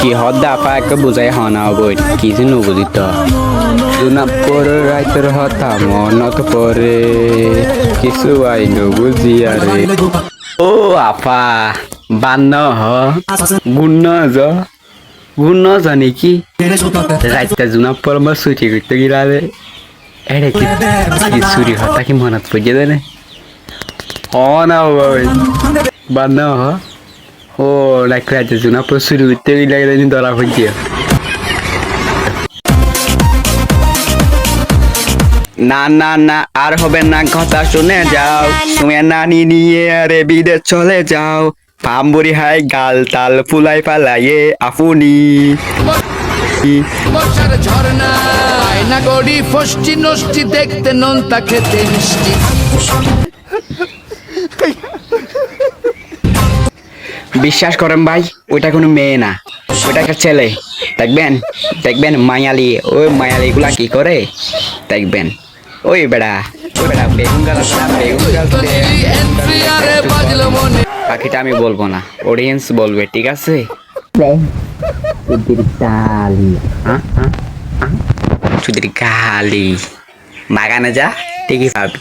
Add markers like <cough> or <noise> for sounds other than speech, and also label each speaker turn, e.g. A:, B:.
A: কি হদ্দা আপা একটা বুঝাই হনা বই কিছু নবুদিত জুনাপ পরে রাইতের হতা মনত পরে, কিছু আইন বুঝি আরে। ও আপা, বান্ন হ গুণ জ গুণ জানি কি রাইতে জুনাপ পর আমার ছুটি করতে গিলালে এরে কি কি চুরি হতা কি মনত পড়ে দেনে হ না বান্ন হ। ও রাইতে রাইতে জুনাপ পর চুরি করতে ধরা না না না আর হবে না কথা শুনে যাও। নানি নিয়ে আরে বিদেশ চলে যাও। পাম্বুরি হাই গাল তাল ফুলাই পালাইয়ে আফুনি
B: বর্ষার ঝর্ণা আয়না গড়ি ফষ্টি নষ্টি দেখতে নোনতা খেতে মিষ্টি। <laughs>
A: বিশ্বাস করেন ভাই, ওইটা কোনো মেয়ে না। ওইটা একটা ছেলে। দেখবেন দেখবেন মায়ালি, ওই মায়ালি গুলা কি করে? দেখবেন। ওই বেড়া পাখিটা আমি বলব না অডিয়েন্স বলবে, ঠিক আছে? গালি বাগানে যা, ঠিকই পাবি।